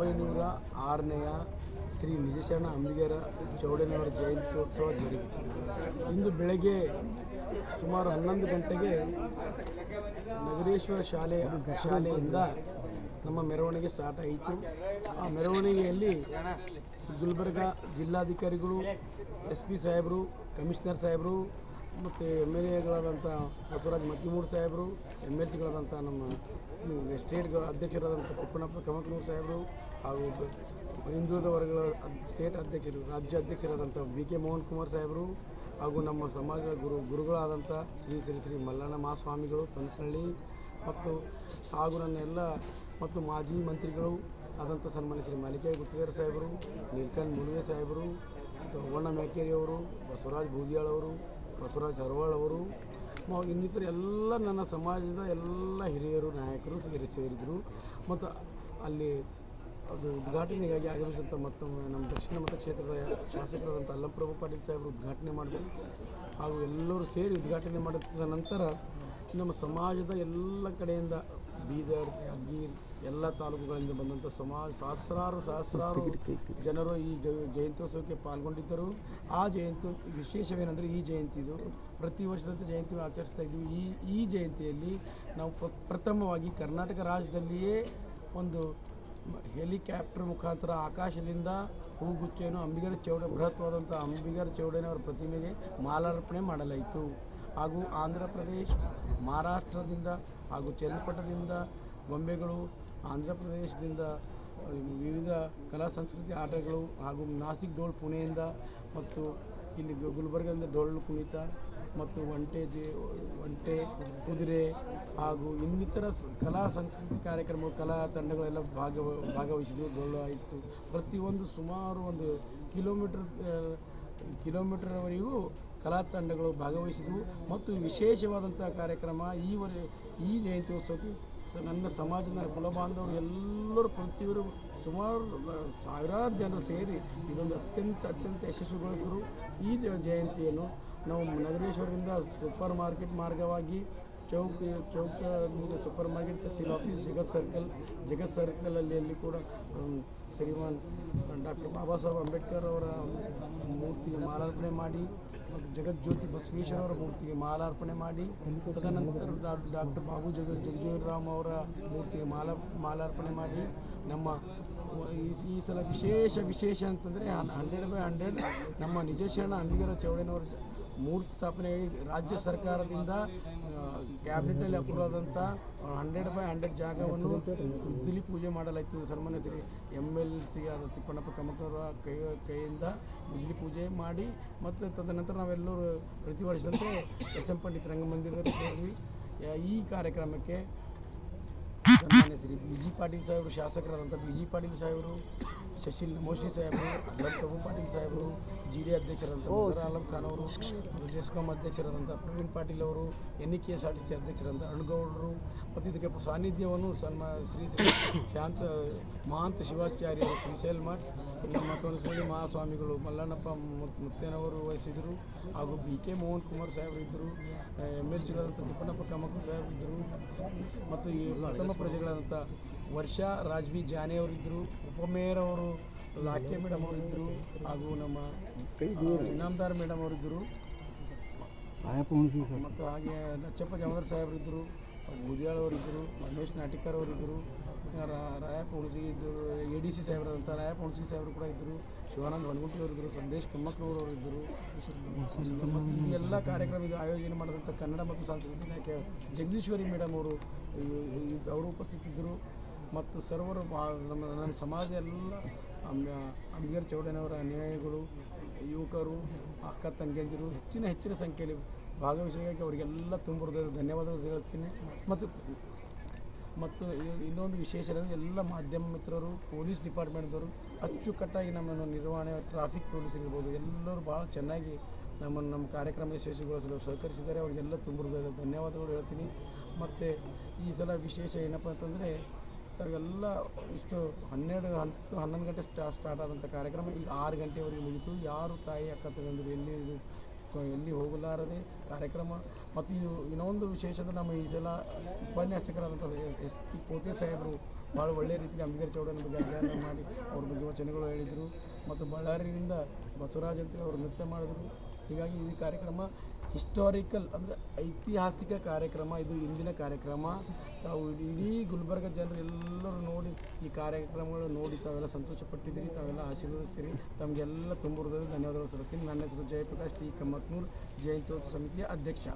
ಒಂಬೈನೂರ ಆರನೆಯ ಶ್ರೀ ನಿಜಶರಣ ಅಂಬಿಗರ ಚೌಡನವರ ಜಯಂತ್ಯೋತ್ಸವ ಜರುಗಿತು. ಇಂದು ಬೆಳಗ್ಗೆ ಸುಮಾರು ಹನ್ನೊಂದು ಗಂಟೆಗೆ ನಗರೇಶ್ವರ ಶಾಲೆ ಶಾಲೆಯಿಂದ ನಮ್ಮ ಮೆರವಣಿಗೆ ಸ್ಟಾರ್ಟ್ ಆಯಿತು. ಆ ಮೆರವಣಿಗೆಯಲ್ಲಿ ಗುಲ್ಬರ್ಗ ಜಿಲ್ಲಾಧಿಕಾರಿಗಳು, ಎಸ್ ಪಿ ಸಾಹೇಬರು, ಕಮಿಷನರ್ ಸಾಹೇಬರು, ಮತ್ತು ಎಂ ಎಲ್ ಎಗಳಾದಂಥ ಬಸವರಾಜ್ ಮತ್ತಿಮೂರು ಸಾಹೇಬರು, ಎಂ ಎಲ್ ಸಿಗಳಾದಂಥ ನಮ್ಮ ಸ್ಟೇಟ್ ಅಧ್ಯಕ್ಷರಾದಂಥ ಕೊಪ್ಪಣಪ್ಪ ಕಮಕನೂರು ಸಾಹೇಬರು ಹಾಗೂ ಹಿಂದುಳಿದ ವರ್ಗಗಳ ಸ್ಟೇಟ್ ಅಧ್ಯಕ್ಷರು ರಾಜ್ಯ ಅಧ್ಯಕ್ಷರಾದಂಥ ಬಿ ಕೆ ಮೋಹನ್ ಕುಮಾರ್ ಸಾಹೇಬರು ಹಾಗೂ ನಮ್ಮ ಸಮಾಜದ ಗುರು, ಗುರುಗಳಾದಂಥ ಶ್ರೀ ಶ್ರೀ ಶ್ರೀ ಮಲ್ಲಣ್ಣ ಮಹಾಸ್ವಾಮಿಗಳು ತನಸನಹಳ್ಳಿ ಮತ್ತು ಹಾಗೂ ನನ್ನ ಎಲ್ಲ ಮತ್ತು ಮಾಜಿ ಮಂತ್ರಿಗಳು ಆದಂಥ ಸನ್ಮಾನ್ಯ ಶ್ರೀ ಮಾಲಿಕಾಯಿ ಗುತ್ತಿಗೆರ ಸಾಹೇಬರು, ನೀಲ್ಕಂಠ್ ಮುಳುವೆ ಸಾಹೇಬರು ಅವ್ವಣ್ಣ ಮೇಕೇರಿ ಅವರು, ಬಸವರಾಜ್ ಬೂದಿಯಾಳ್ ಅವರು, ಬಸವರಾಜ್ ಹರವಾಳ್ ಅವರು ಇನ್ನಿತರ ಎಲ್ಲ ನನ್ನ ಸಮಾಜದ ಎಲ್ಲ ಹಿರಿಯರು, ನಾಯಕರು ಸೇರಿ ಸೇರಿದರು. ಮತ್ತು ಅಲ್ಲಿ ಅದು ಉದ್ಘಾಟನೆಗಾಗಿ ಆಗಮಿಸಿದಂಥ ಮತ್ತೊಮ್ಮೆ ನಮ್ಮ ದಕ್ಷಿಣ ಮತಕ್ಷೇತ್ರದ ಶಾಸಕರಾದಂಥ ಅಲ್ಲಪ್ರಭು ಪಾಟೀಲ್ ಸಾಹೇಬರು ಉದ್ಘಾಟನೆ ಮಾಡಿದರು. ಹಾಗೂ ಎಲ್ಲರೂ ಸೇರಿ ಉದ್ಘಾಟನೆ ಮಾಡಿದ ನಂತರ ನಮ್ಮ ಸಮಾಜದ ಎಲ್ಲ ಕಡೆಯಿಂದ ಬೀದರ್, ಯಾದಗಿರ್, ಎಲ್ಲ ತಾಲೂಕುಗಳಿಂದ ಬಂದಂಥ ಸಮಾಜ ಸಹಸ್ರಾರು ಸಹಸ್ರಾರು ಜನರು ಈ ಜಯಂತ್ಯೋತ್ಸವಕ್ಕೆ ಪಾಲ್ಗೊಂಡಿದ್ದರು. ಆ ಜಯಂತಿ ವಿಶೇಷವೇನೆಂದರೆ ಈ ಜಯಂತಿದು ಪ್ರತಿ ವರ್ಷದಂತೆ ಜಯಂತಿಯನ್ನು ಆಚರಿಸ್ತಾ ಇದ್ದೀವಿ. ಈ ಈ ಜಯಂತಿಯಲ್ಲಿ ನಾವು ಪ್ರ- ಪ್ರಥಮವಾಗಿ ಕರ್ನಾಟಕ ರಾಜ್ಯದಲ್ಲಿಯೇ ಒಂದು ಹೆಲಿಕಾಪ್ಟರ್ ಮುಖಾಂತರ ಆಕಾಶದಿಂದ ಹೂಗುಚ್ಚೆಯನ್ನು ಅಂಬಿಗರ ಚೌಡ ಬೃಹತ್ವಾದಂಥ ಅಂಬಿಗರ ಚೌಡನವರ ಪ್ರತಿಮೆಗೆ ಮಾಲಾರ್ಪಣೆ ಮಾಡಲಾಯಿತು. ಹಾಗೂ ಆಂಧ್ರ ಪ್ರದೇಶ್, ಮಹಾರಾಷ್ಟ್ರದಿಂದ ಹಾಗೂ ಚನ್ನಪಟ್ಟಣದಿಂದ ಗೊಂಬೆಗಳು, ಆಂಧ್ರ ಪ್ರದೇಶದಿಂದ ವಿವಿಧ ಕಲಾ, ಸಂಸ್ಕೃತಿ ಆಟಗಳು ಹಾಗೂ ನಾಸಿಕ್ ಡೋಲ್ ಪುಣೆಯಿಂದ ಮತ್ತು ಇಲ್ಲಿ ಗುಲ್ಬರ್ಗದಿಂದ ಡೊಳ್ಳು ಕುಣಿತ ಮತ್ತು ಒಂಟೆ ಜೆ ಒಂಟೆ, ಕುದುರೆ ಹಾಗೂ ಇನ್ನಿತರ ಕಲಾ ಸಂಸ್ಕೃತಿ ಕಾರ್ಯಕ್ರಮ ಕಲಾ ತಂಡಗಳೆಲ್ಲ ಭಾಗವ ಭಾಗವಹಿಸಿದ್ವು, ಡೊಳ್ಳು ಆಯಿತು. ಪ್ರತಿಯೊಂದು ಸುಮಾರು ಒಂದು ಕಿಲೋಮೀಟ್ರ್ ಕಿಲೋಮೀಟರ್ವರೆಗೂ ಕಲಾ ತಂಡಗಳು ಭಾಗವಹಿಸಿದವು. ಮತ್ತು ವಿಶೇಷವಾದಂಥ ಕಾರ್ಯಕ್ರಮ ಈವರೆ ಈ ಜಯಂತ್ಯೋತ್ಸವಕ್ಕೆ ನನ್ನ ಸಮಾಜದ ಕುಲ ಬಾಂಧವರು ಎಲ್ಲರೂ ಪ್ರತಿಯೊಬ್ಬರು ಸುಮಾರು ಸಾವಿರಾರು ಜನರು ಸೇರಿ ಇದೊಂದು ಅತ್ಯಂತ ಅತ್ಯಂತ ಯಶಸ್ವಿಗೊಳಿಸಿದ್ರು. ಈ ಜಯಂತಿಯನ್ನು ನಾವು ನಗರೇಶ್ವರದಿಂದ ಸೂಪರ್ ಮಾರ್ಕೆಟ್ ಮಾರ್ಗವಾಗಿ chowk, ಚೌಕದಿಂದ super market tehsil office, Jagat circle, Jagat ಸರ್ಕಲಲ್ಲಿ ಅಲ್ಲಿ ಕೂಡ ಶ್ರೀಮಾನ್ ಡಾಕ್ಟರ್ ಬಾಬಾ ಸಾಹೇಬ್ ಅಂಬೇಡ್ಕರ್ ಅವರ ಮೂರ್ತಿಗೆ ಮಾಲಾರ್ಪಣೆ ಮಾಡಿ ಜಗಜ್ಯೋತಿ ಬಸವೇಶ್ವರವರ ಮೂರ್ತಿಗೆ ಮಾಲಾರ್ಪಣೆ ಮಾಡಿ, ತದನಂತರ ಡಾಕ್ಟರ್ ಬಾಬು ಜಗ ಜಗಜೀವನರಾಮ್ ಅವರ ಮೂರ್ತಿಗೆ ಮಾಲ ಮಾಲಾರ್ಪಣೆ ಮಾಡಿ, ನಮ್ಮ ಈ ಸಲ ವಿಶೇಷ ವಿಶೇಷ ಅಂತಂದರೆ ಹಂಡ್ರೆಡ್ ಬೈ ಹಂಡ್ರೆಡ್ ನಮ್ಮ ನಿಜಶರಣ ಅಂಬಿಗರ ಚೌಡನವರ ಮೂರ್ತಿ ಸ್ಥಾಪನೆ ರಾಜ್ಯ ಸರ್ಕಾರದಿಂದ ಕ್ಯಾಬಿನೆಟ್ನಲ್ಲಿ ಅಪ್ರೂವ್ ಆದಂಥ ಹಂಡ್ರೆಡ್ ಬೈ ಹಂಡ್ರೆಡ್ ಜಾಗವನ್ನು ಇಲ್ಲಿ ಪೂಜೆ ಮಾಡಲಾಯಿತು. ಸನ್ಮಾನ್ಯ ಶ್ರೀ ಎಂ ಎಲ್ ಸಿ ಆದ ತಿಪ್ಪಣ್ಣಪ್ಪ ಕಮಕರ ಕೈ, ಕೈಯಿಂದ ಇಲ್ಲಿ ಪೂಜೆ ಮಾಡಿ, ಮತ್ತು ತದನಂತರ ನಾವೆಲ್ಲರೂ ಪ್ರತಿ ವರ್ಷದಂತೆ ಎಸ್ ಎಂ ಪಂಡಿತ್ ರಂಗಮಂದಿರದಲ್ಲಿ ಈ ಕಾರ್ಯಕ್ರಮಕ್ಕೆ ಸನ್ಮಾನ್ಯ ಶ್ರೀ ಬಿ ಜಿ ಪಾಟೀಲ್ ಸಾಹೇಬರು ಶಾಸಕರಾದಂಥ ಬಿ ಜಿ ಪಾಟೀಲ್ ಸಾಹೇಬರು ಶಶಿಲ್ ನಮೋಶಿ ಸಾಹೇಬರು ಅಲ್ಲಂ ಪ್ರಭು ಪಾಟೀಲ್ ಸಾಹೇಬರು ಜಿ ಡಿ ಅಧ್ಯಕ್ಷರಾದಂಥ ಮುಜರ ಆಲಂ ಖಾನ್ ಅವರು ಜೆಸ್ಕಾಂ ಅಧ್ಯಕ್ಷರಾದಂಥ ಪ್ರವೀಣ್ ಪಾಟೀಲ್ ಅವರು N E K S R T C ಅಧ್ಯಕ್ಷರಾದಂಥ ಅಣ್ಣಗೌಡರು ಮತ್ತು ಇದಕ್ಕೆ ಸಾನ್ನಿಧ್ಯವನ್ನು ಸನ್ಮ ಶ್ರೀ ಶ್ರೀ ಶಾಂತ ಮಹಾಂತ ಶಿವಾಚಾರ್ಯರು ಶ್ರೀಶೈಲ್ ಮಠ್ ನಮ್ಮ ತೋನಸಳ್ಳಿ ಮಹಾಸ್ವಾಮಿಗಳು ಮಲ್ಲಣ್ಣಪ್ಪ ಮುತ್- ಮುತ್ತೇನವರು ವಹಿಸಿದರು ಹಾಗೂ ಬಿ ಕೆ ಮೋಹನ್ ಕುಮಾರ್ ಸಾಹೇಬರು ಇದ್ದರು. ಎಂ ಎಲ್ ಸಿಗಳಾದಂಥ ತಿಪ್ಪಣ್ಣಪ್ಪ ಕಮಕ ಸಾಹೇಬರು ಇದ್ದರು. ಮತ್ತು ಈ ಪ್ರಥಮ ಪ್ರಜೆಗಳಾದಂಥ ವರ್ಷಾ ರಾಜ್ವಿ ಜಾನೆ ಅವರಿದ್ದರು ಉಪಮೇಯರ್ ಅವರು ಲಾಕೆ ಮೇಡಮ್ ಅವರಿದ್ದರು ಹಾಗೂ ನಮ್ಮ ಇನಾಮದಾರ್ ಮೇಡಮ್ ಅವರಿದ್ದರು ಮತ್ತು ಹಾಗೆ ನಚ್ಚಪ್ಪ ಜಮದರ್ ಸಾಹೇಬರಿದ್ದರು ಬುದಿಯಾಳ್ ಅವರಿದ್ದರು ಮಹೇಶ್ ನಾಟಿಕರ್ ಅವರಿದ್ದರು ರಾ- ರಾಯಪ್ಪ ಹುಣಸಿ ಇದ್ದರು ಎ ಡಿ ಸಿ ಸಾಹೇಬರಾದಂಥ ರಾಯಪ್ಪ ಹುಣಸಿ ಸಾಹೇಬರು ಕೂಡ ಇದ್ದರು ಶಿವಾನಂದ ವನಗುಂಟಿ ಅವರಿದ್ದರು ಸಂದೇಶ್ ಕಮ್ಮಕ್ಕನವರು ಅವರಿದ್ದರು ಮತ್ತು ಈ ಎಲ್ಲ ಕಾರ್ಯಕ್ರಮ ಇದು ಆಯೋಜನೆ ಮಾಡಿದಂಥ ಕನ್ನಡ ಮತ್ತು ಸಾಂಸ್ಕೃತಿಕ ಇಲಾಖೆ ಜಗದೀಶ್ವರಿ ಮೇಡಮ್ ಅವರು ಅವರು ಉಪಸ್ಥಿತಿದ್ದರು. ಮತ್ತು ಸರ್ವರು ನಮ್ಮ ನನ್ನ ಸಮಾಜ ಎಲ್ಲ ಅಂಬ, ಅಂಬಿಗರ್ ಚೌಡನವರ ಅನುಯಾಯಿಗಳು, ಯುವಕರು, ಅಕ್ಕ ತಂಗಿಯಂದಿರು ಹೆಚ್ಚಿನ ಹೆಚ್ಚಿನ ಸಂಖ್ಯೆಯಲ್ಲಿ ಭಾಗವಹಿಸಿದಾಗಿ ಅವರಿಗೆಲ್ಲ ತುಂಬ ಧನ್ಯವಾದಗಳು ಹೇಳ್ತೀನಿ. ಮತ್ತು ಮತ್ತು ಇನ್ನೊಂದು ವಿಶೇಷ ಏನಂದರೆ ಎಲ್ಲ ಮಾಧ್ಯಮ ಮಿತ್ರರು, ಪೊಲೀಸ್ ಡಿಪಾರ್ಟ್ಮೆಂಟ್ದವರು, ಅಚ್ಚುಕಟ್ಟಾಗಿ ನಮ್ಮನ್ನು ನಿರ್ವಹಣೆ, ಟ್ರಾಫಿಕ್ ಪೊಲೀಸ್ ಇರ್ಬೋದು, ಎಲ್ಲರೂ ಭಾಳ ಚೆನ್ನಾಗಿ ನಮ್ಮನ್ನು ನಮ್ಮ ಕಾರ್ಯಕ್ರಮ ಯಶಸ್ವಿಗೊಳಿಸಲು ಸಹಕರಿಸಿದ್ದಾರೆ. ಅವರಿಗೆಲ್ಲ ತುಂಬ ಧನ್ಯವಾದಗಳು ಹೇಳ್ತೀನಿ. ಮತ್ತು ಈ ಸಲ ವಿಶೇಷ ಏನಪ್ಪ ಅಂತಂದರೆ ತಾವೆಲ್ಲ ಇಷ್ಟು ಹನ್ನೆರಡು ಹತ್ತು ಹನ್ನೊಂದು ಗಂಟೆ ಸ್ಟಾ ಸ್ಟಾರ್ಟ್ ಆದಂಥ ಕಾರ್ಯಕ್ರಮ ಈಗ ಆರು ಗಂಟೆವರೆಗೆ ಮುಗಿತು. ಯಾರು ತಾಯಿ, ಅಕ್ಕ ಎಲ್ಲಿ ಎಲ್ಲಿ ಹೋಗಲಾರದೆ ಕಾರ್ಯಕ್ರಮ ಮತ್ತು ಇದು ಇನ್ನೊಂದು ವಿಶೇಷತೆ ನಮ್ಮ ಈ ಸಲ ಉಪನ್ಯಾಸಕರಾದಂಥ ಎಸ್ ಪಿ ಪೋತೆ ಸಾಹೇಬರು ಭಾಳ ಒಳ್ಳೆಯ ರೀತಿಯಲ್ಲಿ ಅಂಬೇರ್ ಚೌಡನ ಬಗ್ಗೆ ಅಧ್ಯಯನ ಮಾಡಿ ಅವ್ರ ಬಗ್ಗೆ ವಚನಗಳು ಹೇಳಿದರು. ಮತ್ತು ಬಳ್ಳಾರಿಯಿಂದ ಬಸವರಾಜ್ ಅಂತೇಳಿ ಅವರು ನೃತ್ಯ ಮಾಡಿದ್ರು. ಹೀಗಾಗಿ ಈ ಕಾರ್ಯಕ್ರಮ ಹಿಸ್ಟಾರಿಕಲ್ ಅಂದರೆ ಐತಿಹಾಸಿಕ ಕಾರ್ಯಕ್ರಮ, ಇದು ಇಂದಿನ ಕಾರ್ಯಕ್ರಮ. ತಾವು ಇಡೀ ಗುಲ್ಬರ್ಗ ಎಲ್ಲರೂ ನೋಡಿ ಈ ಕಾರ್ಯಕ್ರಮಗಳು ನೋಡಿ ತಾವೆಲ್ಲ ಸಂತೋಷಪಟ್ಟಿದ್ದೀರಿ, ತಾವೆಲ್ಲ ಆಶೀರ್ವದಿಸಿರಿ. ತಮಗೆಲ್ಲ ತುಂಬ ಹೃದಯದ ಧನ್ಯವಾದಗಳು ಸಲ್ಲಿಸ್ತೀನಿ. ನನ್ನ ಹೆಸರು ಜಯಪ್ರಕಾಶ್ ಟಿ. ಕಮ್ಮತ್ನೂರ್ ಜಯಂತ್ಯೋತ್ಸವ ಸಮಿತಿಯ ಅಧ್ಯಕ್ಷ.